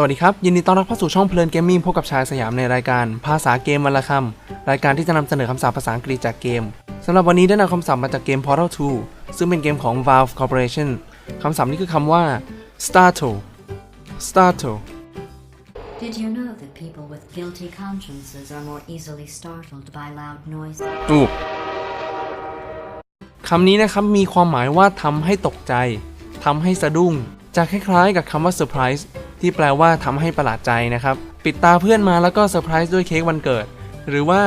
สวัสดีครับ ยินดีต้อนรับเข้าสู่ช่องเพลินเกมมิ่งพบกับชายสยามในรายการภาษาเกมวันละคำรายการที่จะนำเสนอคำศัพท์ภาษาอังกฤษจากเกมสำหรับวันนี้ได้นำคำศัพท์มาจากเกม Portal 2 ซึ่งเป็นเกมของ Valve Corporation คำศัพท์นี้คือคำว่า startle startle Did you know that people with guilty consciences are more easily startled by loud noises? ถูกคำนี้นะครับมีความหมายว่าทำให้ตกใจทำให้สะดุ้งจะคล้ายๆ กับคำว่า surprise ที่แปลว่าทำให้ประหลาดใจนะครับ ปิดตาเพื่อนมาแล้วก็เซอร์ไพรส์ด้วยเค้กวันเกิด หรือว่า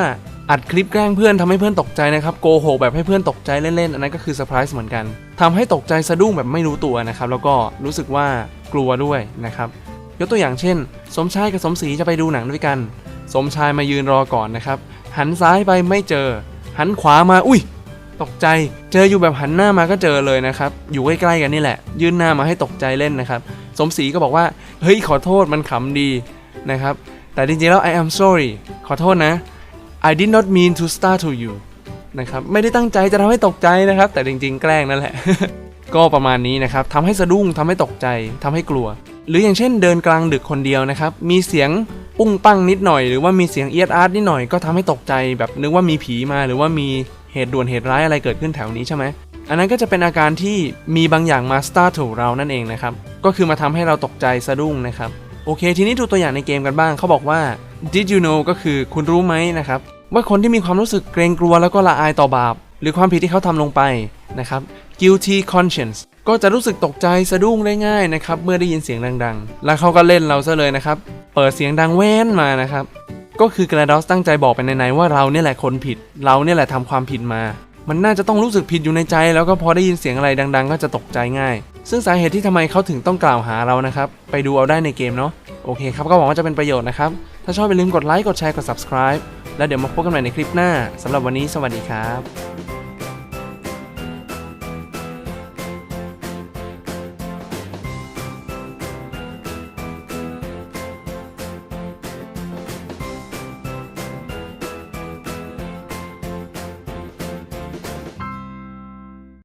อัดคลิปแกล้งเพื่อนทำให้เพื่อนตกใจนะครับโกหกแบบให้เพื่อนตกใจเล่นๆ อันนั้นก็คือเซอร์ไพรส์เหมือนกันทำให้ตกใจสะดุ้งแบบไม่รู้ตัวนะครับ แล้วก็รู้สึกว่ากลัวด้วยนะครับ ยกตัวอย่างเช่น สมชายกับสมศรีจะไปดูหนังด้วยกัน สมชายมายืนรอก่อนนะครับ หันซ้ายไปไม่เจอ หันขวามาอุ้ย ตกใจ เจออยู่แบบหันหน้ามาก็เจอเลยนะครับ อยู่ใกล้ๆกันนี่แหละ ยื่นหน้ามาให้ตกใจเล่นนะครับ สมศรีก็บอกว่า เฮ้ยขอโทษมันขำดีนะครับ แต่จริงๆแล้ว I am sorry ขอโทษนะ I did not mean to startle you นะครับไม่ได้ตั้งใจจะทำให้ตกใจนะครับ แต่จริงๆ แกล้งนั่นแหละ ก็ประมาณนี้นะครับทำให้สะดุ้งทำให้ตกใจทำให้กลัว หรืออย่างเช่นเดินกลางดึกคนเดียวนะครับ มีเสียงปุ้งปั้งนิดหน่อย หรือว่ามีเสียงเอียดอาร์ตนิดหน่อยก็ทำให้ตกใจแบบนึกว่ามีผีมาหรือว่ามี เหตุด่วนเหตุร้ายอะไรเกิดขึ้นแถวนี้ใช่ไหมอันนั้นก็จะเป็นอาการที่มีบางอย่างมา startle เรานั่นเองนะครับก็คือมาทำให้เราตกใจสะดุ้งนะครับโอเค ทีนี้ดูตัวอย่างในเกมกันบ้างเขาบอกว่า did you know ก็คือคุณรู้ไหมนะครับว่าคนที่มีความรู้สึกเกรงกลัวแล้วก็ละอายต่อบาป หรือความผิดที่เขาทำลงไปนะครับ guilty conscience ก็จะรู้สึกตกใจสะดุ้งได้ง่ายนะครับเมื่อได้ยินเสียงดังๆ แล้วเขาก็เล่นเราซะเลยนะครับ เปิดเสียงดังแว่นมานะครับ ก็คือกระดอสตั้งใจบอกไปในๆว่าเราเนี่ยแหละคนผิด เราเนี่ยแหละทำความผิดมา มันน่าจะต้องรู้สึกผิดอยู่ในใจ แล้วก็พอได้ยินเสียงอะไรดัง ๆ ก็จะตกใจง่าย ซึ่งสาเหตุที่ทำไมเขาถึงต้องกล่าวหาเรานะครับ ไปดูเอาได้ในเกมเนาะ โอเคครับ ก็หวังว่าจะเป็นประโยชน์นะครับ ถ้าชอบอย่าลืมกดไลค์ กดแชร์ กด subscribe แล้วเดี๋ยวมาพบกันใหม่ในคลิปหน้าสำหรับวันนี้สวัสดีครับ